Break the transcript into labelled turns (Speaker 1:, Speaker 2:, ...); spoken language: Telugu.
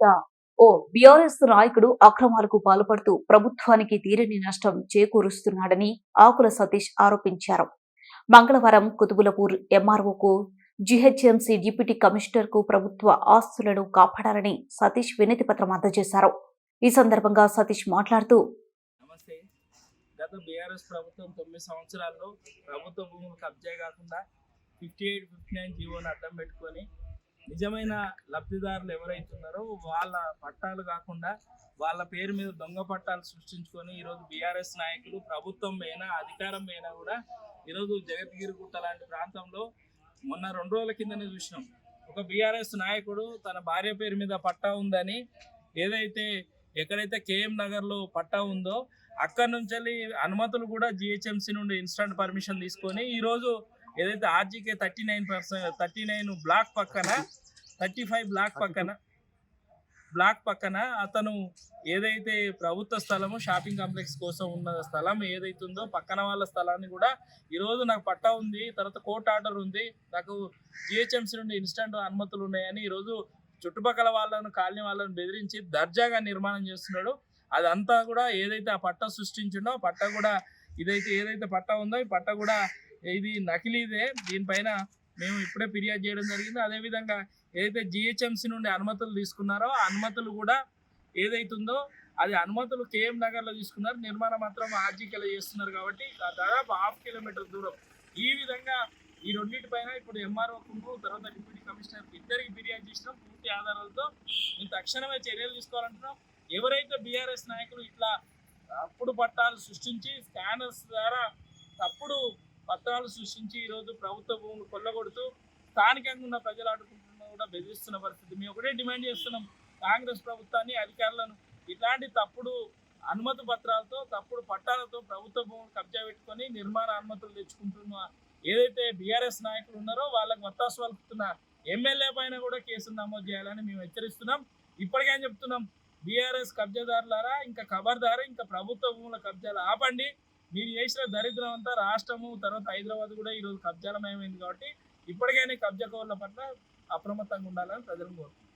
Speaker 1: పేరిట ఓ బీఆర్ఎస్ నాయకుడు అక్రమాలకు పాల్పడుతూ ప్రభుత్వానికి తీరని నష్టం చేకూరుస్తున్నాడని ఆకుల సతీష్ ఆరోపించారు. మంగళవారం కుతుబులపూర్ ఎంఆర్ఓకు జీహెచ్ఎంసీ డిప్యూటీ కమిషనర్కు ప్రభుత్వ ఆస్తులను కాపాడాలని సతీష్ వినతి పత్రం అందజేశారు. ఈ సందర్భంగా సతీష్ మాట్లాడుతూ
Speaker 2: గత బీఆర్ఎస్ ప్రభుత్వం తొమ్మిది సంవత్సరాల్లో ప్రభుత్వ భూములు కబ్జా కాకుండా ఫిఫ్టీ ఎయిట్ ఫిఫ్టీ నైన్ జీవోని అడ్డం పెట్టుకొని నిజమైన లబ్ధిదారులు ఎవరైతున్నారో వాళ్ళ పట్టాలు కాకుండా వాళ్ళ పేరు మీద దొంగ పట్టాలు సృష్టించుకొని ఈరోజు బీఆర్ఎస్ నాయకులు ప్రభుత్వం పైన అధికారం పైన కూడా ఈరోజు జగద్గిరిగుట్ట లాంటి ప్రాంతంలో మొన్న రెండు రోజుల కిందనే చూసినాం. ఒక బీఆర్ఎస్ నాయకుడు తన భార్య పేరు మీద పట్టా ఉందని ఏదైతే ఎక్కడైతే కేఎం నగర్లో పట్టా ఉందో అక్కడ నుంచి వెళ్ళి అనుమతులు కూడా జిహెచ్ఎంసీ నుండి ఇన్స్టంట్ పర్మిషన్ తీసుకొని ఈరోజు ఏదైతే RGK thirty nine percent thirty nine block పక్కన థర్టీ ఫైవ్ బ్లాక్ పక్కన. బ్లాక్ పక్కన అతను ఏదైతే ప్రభుత్వ స్థలము షాపింగ్ కాంప్లెక్స్ కోసం ఉన్న స్థలం ఏదైతే ఉందో పక్కన వాళ్ళ స్థలాన్ని కూడా ఈరోజు నాకు పట్టా ఉంది తర్వాత కోర్టు ఆర్డర్ ఉంది నాకు జిహెచ్ఎంసీ నుండి ఇన్స్టంట్ అనుమతులు ఉన్నాయని ఈరోజు చుట్టుపక్కల వాళ్ళను కాలనీ వాళ్ళని బెదిరించి దర్జాగా నిర్మాణం చేస్తున్నాడు. అదంతా కూడా ఏదైతే ఆ పట్ట సృష్టించిండో ఆ పట్ట కూడా ఇదైతే ఏదైతే పట్ట ఉందో ఈ పట్ట కూడా ఇది నకిలీదే. దీనిపైన మేము ఇప్పుడే ఫిర్యాదు చేయడం జరిగింది. అదేవిధంగా ఏదైతే జిహెచ్ఎంసీ నుండి అనుమతులు తీసుకున్నారో ఆ అనుమతులు కూడా ఏదైతుందో అది అనుమతులు కేఎం నగర్లో తీసుకున్నారు. నిర్మాణం మాత్రం ఆర్జీకేలో చేస్తున్నారు కాబట్టి దాదాపు హాఫ్ కిలోమీటర్ దూరం. ఈ విధంగా ఈ రెండింటిపైన ఇప్పుడు ఎంఆర్ఓ కుంటూ తర్వాత డిప్యూటీ కమిషనర్ ఇద్దరికి ఫిర్యాదు చేసినాం. పూర్తి ఆధారాలతో మేము తక్షణమే చర్యలు తీసుకోవాలంటున్నాం. ఎవరైతే బీఆర్ఎస్ నాయకులు ఇట్లా అప్పుడు పట్టాలు సృష్టించి స్కానర్స్ ద్వారా తప్పుడు పత్రాలు సృష్టించి ఈరోజు ప్రభుత్వ భూములు కొల్లగొడుతూ స్థానికంగా ఉన్న ప్రజలు ఆడుకుంటున్న కూడా బెదిరిస్తున్న పరిస్థితి. మేము ఒకటే డిమాండ్ చేస్తున్నాం. కాంగ్రెస్ ప్రభుత్వాన్ని అధికారులను ఇట్లాంటి తప్పుడు అనుమతి పత్రాలతో తప్పుడు పట్టాలతో ప్రభుత్వ భూములు కబ్జా పెట్టుకొని నిర్మాణ అనుమతులు తెచ్చుకుంటున్న ఏదైతే బీఆర్ఎస్ నాయకులు ఉన్నారో వాళ్ళకి వత్తాసు పలుకుతున్న ఎమ్మెల్యే పైన కూడా కేసులు నమోదు చేయాలని మేము హెచ్చరిస్తున్నాం. ఇప్పటికే చెప్తున్నాం. బీఆర్ఎస్ కబ్జాదారులారా ఇంకా ఖబర్దారు ఇంకా ప్రభుత్వ భూముల కబ్జాలు ఆపండి. మీరు చేసిన దరిద్రం అంతా రాష్ట్రము తర్వాత హైదరాబాద్ కూడా ఈరోజు కబ్జాలమయమైంది కాబట్టి ఇప్పటికైనా కబ్జా కోళ్ళ పట్ల అప్రమత్తంగా ఉండాలని ప్రజలను కోరుతున్నాం